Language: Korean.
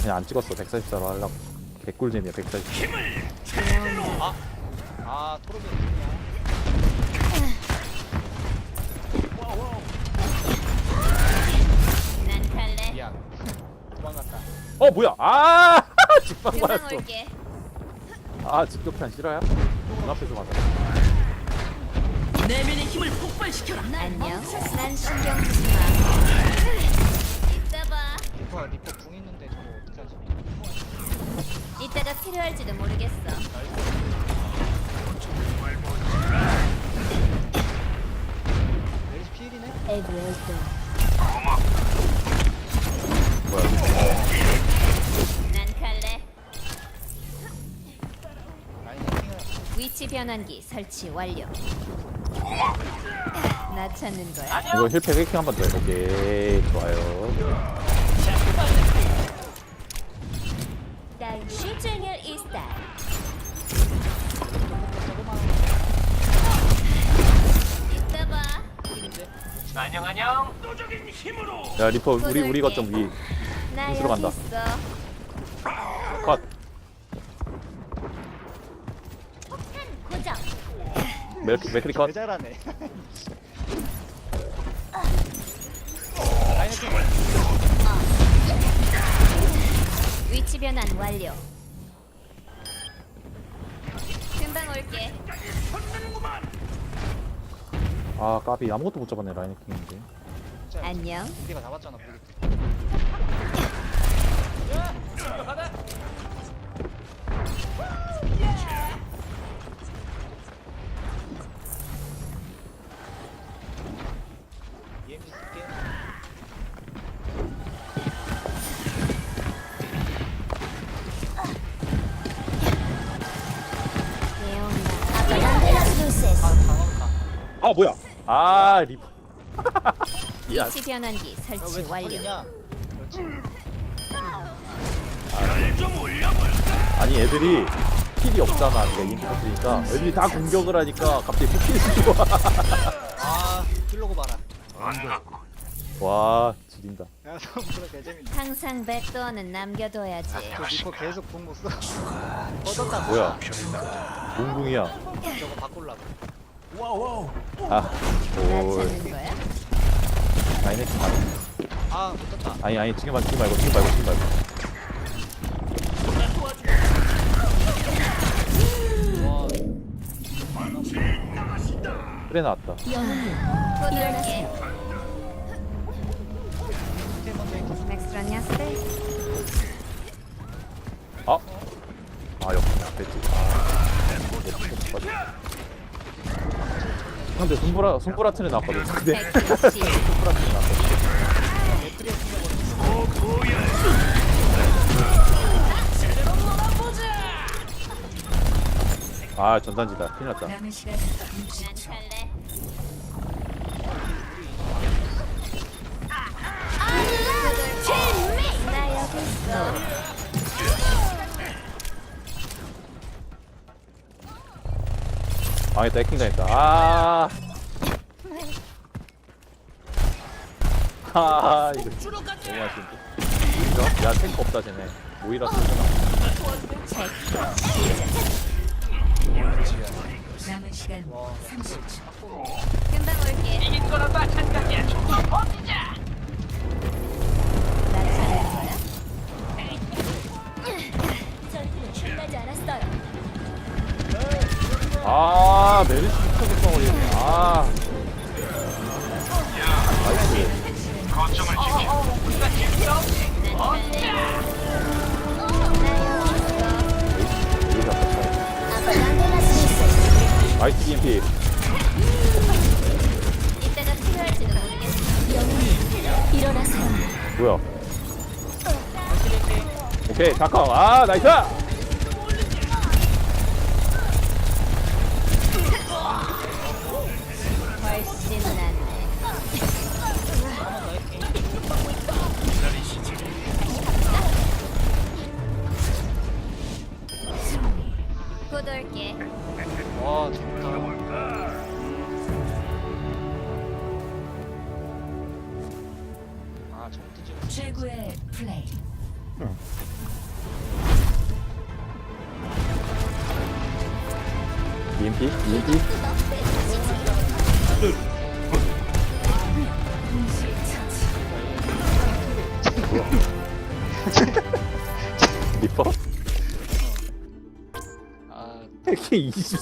그냥 안 찍었어 144로 하려고 개꿀잼이야 140 아, 아 토르비? 난 갈래. 미안. 도망갔다. 어 뭐야 아 직방 금방 맞았어 올게. 아 직격탄 싫어요? 눈앞에서 맞아 내면의 힘을 폭발시켜라. 안녕. 난 신경 쓰지 마. 이따 봐. 리퍼 리퍼 궁있 필요할지도 모르겠어. 에브엘도. 난 갈래. 위치 변환기 설치 완료. 나 찾는 거야? 이거 힐팩 해킹 한번 더 해볼게 좋아요 안녕 안녕. 야 리퍼 우리 우리 거점 위나 여기 간다. 있어. 컷 폭탄 고정. 맥- 맥크리 컷개 잘하네. 아니 해킹. 위치 변환 완료. 금방 올게. 아 까비 아무것도 못 잡았네 라인 해킹인데 진짜 안녕. 우리가 잡았잖아 우리. 가 강원 가. 아 뭐야 아 리퍼 야 위치 변환기 설치 완료. 아니 애들이 킬이 없잖아 내가 인기 없으니까 애들이 다 공격을 하니까 갑자기 킬이 좋아 아 킬로고 봐라. 와 지린다 야 선보다 개재밌네. 항상 백도어는 남겨둬야지. 저 리퍼 계속 궁못 써. 꺼졌다. 뭐야 몽궁이야 저거 바꿀라고. 아오 거야? 라인 해킹 아니 아. 아니 아니 지금 말고 지금 말고 지금 말고 지금 말고. 와 그래 나왔다. 일어나세요. 스테이먼데 맥스라냐스테. 아? 아 역시 안 됐지 아 근데 손보라 손보라 트는 나왔거든 근데 백시. 손보라 트는 나왔거든 아 전단지다 큰일 났다 남은 시간. 나 여기 있어. 망했다 해킹 당했다 아 아, 이거 너무 아쉬운데 오히려? 야 탱크 없다 쟤네 오히려 쓰잖아 남은 시간 30초. 금방 올게. 이긴 거나 마찬가지야. 나 찾는 거야? 전투는 끝나지 않았어요. 아 메르시 미쳐겠다 걸리네 아 나이스 여기 있어. 메르시 아깝다 아빠가 스미스. 나이스 EMP 이따가 필요할지도 모르겠어. 일어나세요. 뭐야 오케이 잠깐 아 나이스 아 좋다 아 최고의 플레이. EMP? EMP? 리퍼? 아 124